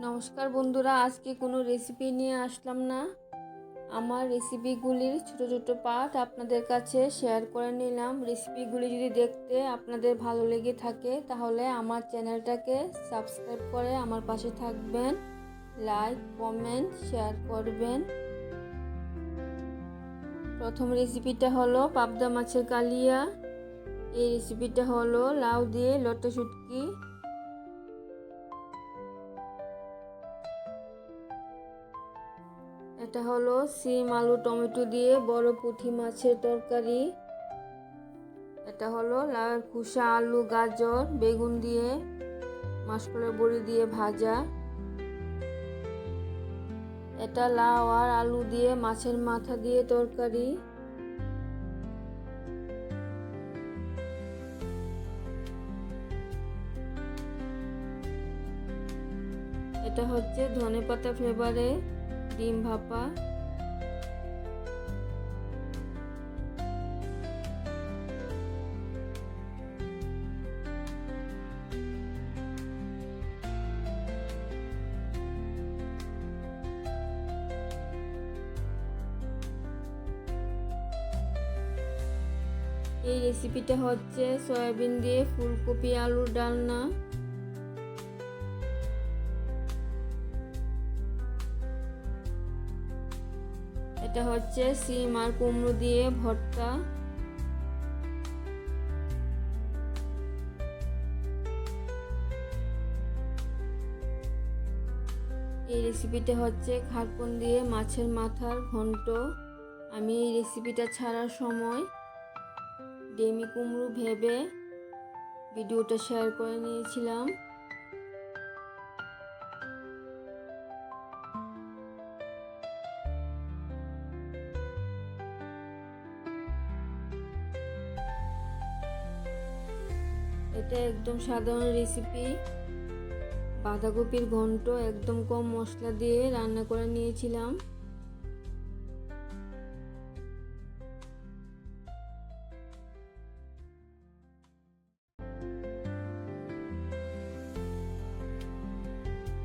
নমস্কার বন্ধুরা, আজকে কোনো রেসিপি নিয়ে আসলাম না। আমার রেসিপিগুলির ছোট ছোট পার্ট আপনাদের কাছে শেয়ার করে নিলাম। রেসিপিগুলি যদি দেখতে আপনাদের ভালো লেগে থাকে, তাহলে আমার চ্যানেলটাকে সাবস্ক্রাইব করে আমার পাশে থাকবেন। লাইক কমেন্ট শেয়ার করবেন। প্রথম রেসিপিটা হলো পাবদা মাছের কালিয়া। এই রেসিপিটা হলো লাউ দিয়ে লটে শুটকি। এটা হলো সিম, আলু, টমেটো দিয়ে বড় পুঁটি মাছের তরকারি। এটা হলো লাউয়ের খোসা, আলু, গাজর, বেগুন দিয়ে মাসকলের বড়ি দিয়ে ভাজা। এটা লাউ আর আলু দিয়ে মাছের মাথা দিয়ে তরকারি। এটা হচ্ছে ধনে পাতা ফ্লেভারে ডিম ভাপা। এই রেসিপিটা হচ্ছে সয়াবিন দিয়ে ফুলকপি আলুর ডালনা। এটা হচ্ছে সিম আর কুমড়ো দিয়ে ভর্তা। এই রেসিপিটা হচ্ছে খারপন দিয়ে মাছের মাথার ঘন্ট। আমি এই রেসিপিটা ছাড়ার সময় ডেমি কুমড়ো ভেবে ভিডিওটা শেয়ার করে নিয়েছিলাম। এটা একদম সাধারণ রেসিপি বাঁধাকপির ঘন্ট একদম কম মশলা দিয়ে রান্না করে নিয়েছিলাম।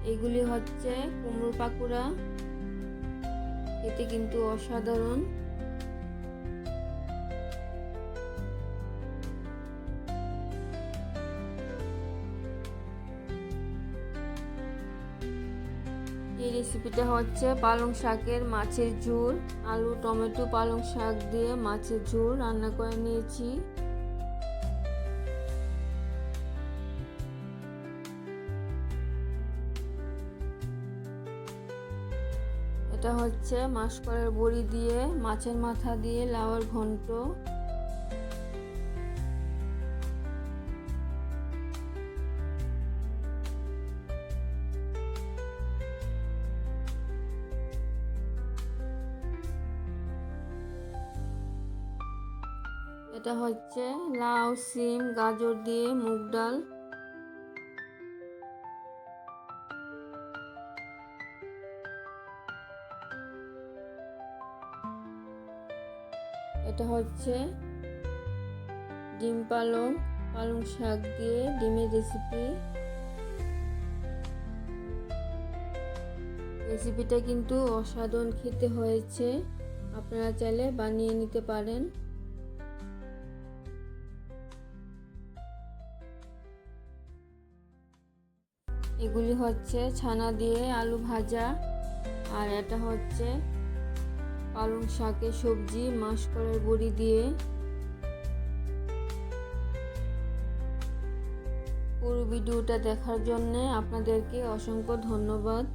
এগুলি হচ্ছে কুমড়ো পাকুড়া। এতে কিন্তু অসাধারণ। এই রেসিপিটা হচ্ছে পালং শাকের মাছের ঝোল, আলু, টমেটো, পালং শাক দিয়ে মাছের ঝোল রান্না করে নিয়েছি। এটা হচ্ছে মাসকলের বড়ি দিয়ে, মাছের মাথা দিয়ে, লাউয়ের ঘন্ট। এটা হচ্ছে লাউ, সিম, গাজর দিয়ে মুগ ডাল। এটা হচ্ছে ডিম পালং পালং শাক দিয়ে ডিমের রেসিপি রেসিপিটা কিন্তু অসাধারণ খেতে হয়েছে। আপনারা চাইলে বানিয়ে নিতে পারেন। এগুলি হচ্ছে ছানা দিয়ে আলু ভাজা, আর এটা হচ্ছে পালং শাকে সবজি মাসকলার বড়ি দিয়ে। পুরো ভিডিওটা দেখার জন্যে আপনাদেরকে অসংখ্য ধন্যবাদ।